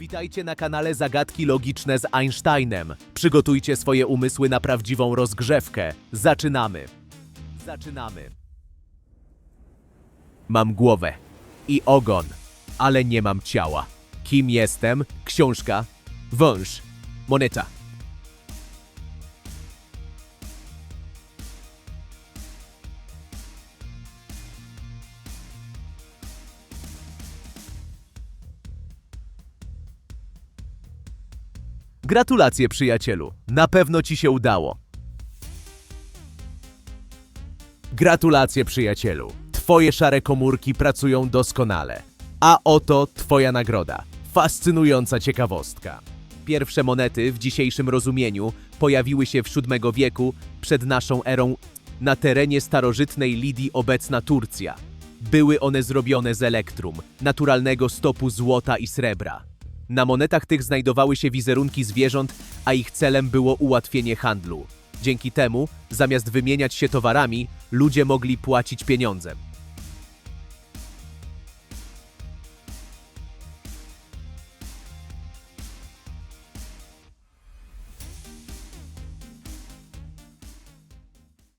Witajcie na kanale Zagadki Logiczne z Einsteinem. Przygotujcie swoje umysły na prawdziwą rozgrzewkę. Zaczynamy. Zaczynamy. Mam głowę i ogon, ale nie mam ciała. Kim jestem? Książka, wąż, moneta. Gratulacje, przyjacielu. Na pewno ci się udało. Gratulacje, przyjacielu. Twoje szare komórki pracują doskonale. A oto twoja nagroda. Fascynująca ciekawostka. Pierwsze monety w dzisiejszym rozumieniu pojawiły się w VII wieku przed naszą erą na terenie starożytnej Lidii obecna Turcja. Były one zrobione z elektrum, naturalnego stopu złota i srebra. Na monetach tych znajdowały się wizerunki zwierząt, a ich celem było ułatwienie handlu. Dzięki temu, zamiast wymieniać się towarami, ludzie mogli płacić pieniądzem.